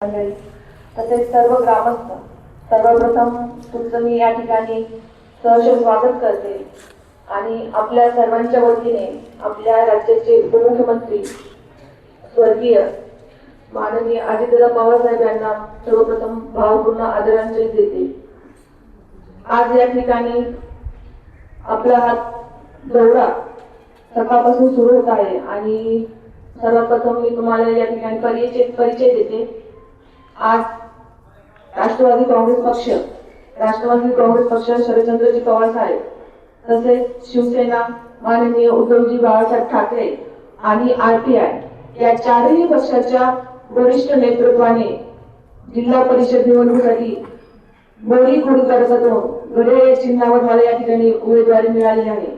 तसेच सर्व ग्रामस्थ सर्वप्रथम तुमचं मी या ठिकाणी सहर्ष स्वागत करते. आणि आपल्या सर्वांच्या वतीने आपल्या राज्याचे उपमुख्यमंत्री स्वर्गीय माननीय अजितदादा पवार साहेब यांना सर्वप्रथम भावपूर्ण आदरांजली देते. आज या ठिकाणी आपला हा दौरा सकाळपासून सुरू होत आहे आणि सर्वप्रथम मी तुम्हाला या ठिकाणी परिचय परिचय देते. आज राष्ट्रवादी काँग्रेस पक्ष राष्ट्रवादी काँग्रेस पक्ष शरदचंद्रजी पवार साहेब तसेच शिवसेना माननीय उद्धवजी बाळासाहेब ठाकरे आणि आर टी आय या चारही पक्षाच्या वरिष्ठ नेतृत्वाने जिल्हा परिषद निवडणुकीसाठी बोरी खुडी तालुक्यातून घड्याळ चिन्हावर मला या ठिकाणी उमेदवारी मिळाली आहे.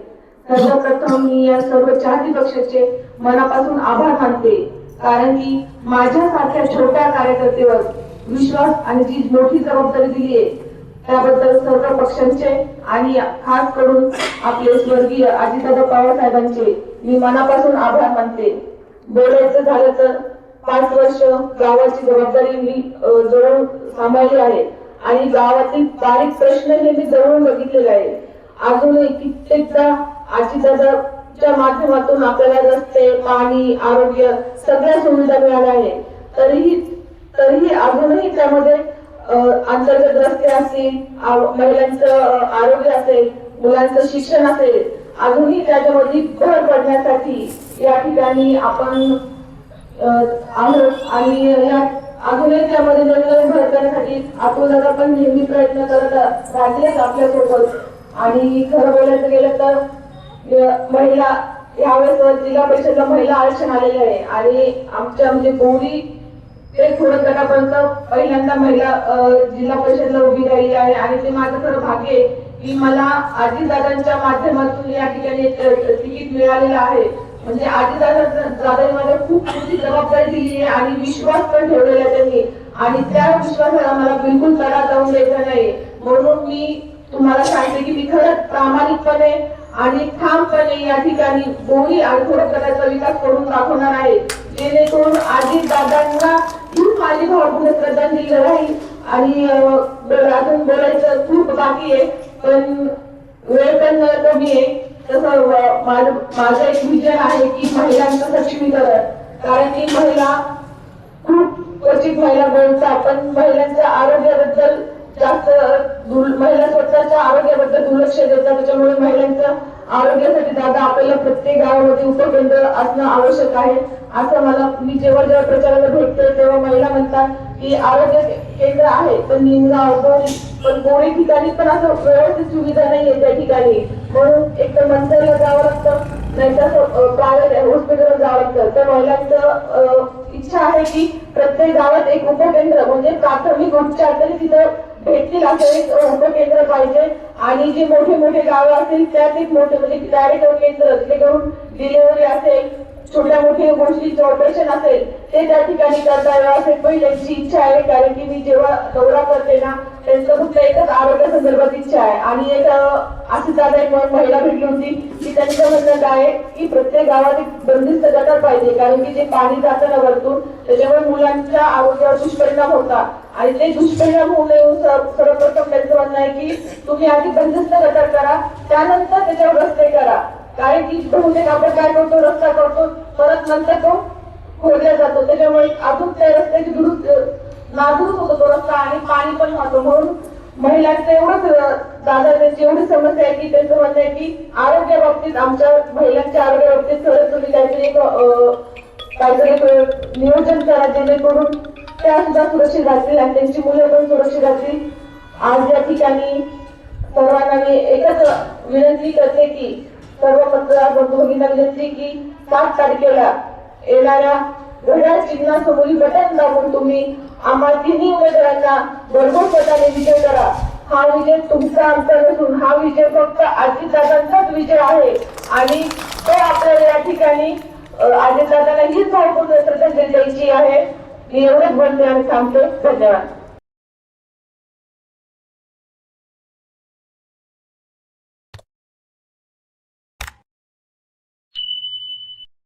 सर्वप्रथम मी या सर्व चारही पक्षाचे मनापासून आभार मानते. कारण की माझ्यासारख्या छोट्या कार्यकर्तेवर विश्वास आणि जी मोठी जबाबदारी दिली आहे त्याबद्दल सर्व पक्षांचे आणि खास करून आपले स्वर्गीय अजितदादा पवार साहेबांचे मी मनापासून आभार मानते. बोलायचं झालं तर पाच वर्ष गावाची जबाबदारी मी अ, सांभाळली आहे आणि गावातील बारीक प्रश्न हे मी जवळून बघितलेले आहे. अजूनही कित्येकदा च्या माध्यमातून आपल्याला रस्ते पाणी आरोग्य सगळ्या सुविधा मिळाल्या आहे तरीही तरीही अजूनही त्यामध्ये अंतर्गत रस्ते असतील महिलांचं आरोग्य असेल मुलांचं शिक्षण असेल अजूनही त्याच्यामध्ये भर पडण्यासाठी या ठिकाणी आपण आणि या अजूनही त्यामध्ये नवीन भर करण्यासाठी आपण पण नेहमी प्रयत्न करत राहिलेच आपल्यासोबत. आणि खरं बोलायचं गेलं तर महिला यावेळेस जिल्हा परिषदला महिला आरक्षण आलेलं आहे. आणि आमच्या म्हणजे गौरी ते थोडं गटापर्यंत पहिल्यांदा महिला जिल्हा परिषदला उभी राहिली आहे. आणि ते माझं खरं भाग्य आहे की मला आजीदादांच्या माध्यमातून या ठिकाणी तिकीट मिळालेलं आहे. म्हणजे आजीदादा दादांनी मला खूप मोठी जबाबदारी दिली आहे आणि विश्वास पण ठेवलेला आहे त्यांनी. आणि त्या विश्वासाला मला बिलकुल तडा जाऊन द्यायचा नाही म्हणून मी तुम्हाला सांगते की मी खरंच प्रामाणिकपणे आणि ठामपणे या ठिकाणी दोन्ही आणि थोडं गटाचा विकास करून दाखवणार आहे. जेणेकरून आजी दादांना ही माझी भावपूर्ण श्रद्धांजली राहील आणि अजून बोलायचं खूप बाकी आहे. पण वेळ पण कमी आहे. तसं माझं माझं एक विजन आहे की महिलांचं सक्षमीकरण. कारण की महिला खूप क्वचित महिला बोलतात पण महिलांच्या आरोग्याबद्दल जास्त महिला स्वतःच्या आरोग्याबद्दल दुर्लक्ष देतात. त्याच्यामुळे महिलांचं आरोग्यासाठी दादा आपल्याला प्रत्येक गावामध्ये उपकेंद्र असणं आवश्यक आहे. असं मला मी जेव्हा जेव्हा प्रचाराला भेटते तेव्हा महिला म्हणतात की आरोग्य केंद्र आहे पण निमगाव बोरी पण बोरी ठिकाणी पण असं व्यवस्थित सुविधा नाहीये त्या ठिकाणी. म्हणून एक तर मंदिरला जावं लागतं नाहीतर प्रायव्हेट हॉस्पिटलला जावं लागतं. तर महिलांचं इच्छा आहे की प्रत्येक गावात एक उपकेंद्र म्हणजे प्राथमिक उपचार तरी तिथं भेटतील असं एक अं, पाहिजे. आणि जे मोठे मोठे गावं असतील त्यात एक मोठे म्हणजे डायरेक्ट केंद्र ते करून डिलिव्हरी असेल. छोट्या मोठ्या गोष्टीचं ऑपरेशन असेल ते त्या ठिकाणी करता यावं असेल पहिल्याची इच्छा आहे कारण की मी जेव्हा दौरा करते ना त्यांचं फक्त एकच आरोग्य संदर्भात इच्छा आहे. आणि एक अशी दादा एक महिला भेटली होती की त्यांचं म्हणणं काय आहे की प्रत्येक गावात एक बंदिस्त गटार पाहिजे कारण की जे पाणी जातं ना वरतून त्याच्यामुळे मुलांच्या आरोग्यावर दुष्परिणाम होतात. आणि ते दुष्परिणाम होऊ नये सर्वप्रथम त्यांचं म्हणणं आहे की तुम्ही आधी बंदिस्त गटार करा त्यानंतर त्याच्यावर रस्ते करा. कारण की बहुतेक आपण काय करतो रस्ता करतो परत नंतर तो खोदला जातो. त्याच्यामुळे अजून त्या रस्त्याची दुरुस्त नादुरुस्त होतो तो रस्ता आणि पाणी पण वाहतो. म्हणून महिलांचं एवढंच दादा त्यांची एवढी समस्या आहे की त्यांचं म्हणणं आहे की आरोग्या बाबतीत आमच्या महिलांच्या आरोग्य बाबतीत खरंच तुम्ही काहीतरी एक अं, काहीतरी नियोजन करा जेणेकरून त्या सुद्धा सुरक्षित राहतील आणि त्यांची मुलं पण सुरक्षित राहतील. आज या ठिकाणी सर्वांना मी एकच विनंती करते की सर्व पत्रकार बंधू भगिनीला विनंती की सात तारखेला येणाऱ्या घड्याळ चिन्हासमोरील बटन दाबून तुम्ही आम्हा तिन्ही उमेदवारांना भरघोस पदाने विजय करा. हा विजय तुमचा आमचा नसून हा विजय फक्त अजितदादांचाच विजय आहे. आणि तो आपल्याला या ठिकाणी अजितदादांना हीच भावपूर्ण श्रद्धांजली द्यायची आहे. मी एवढंच बोलते आणि सांगतो धन्यवाद.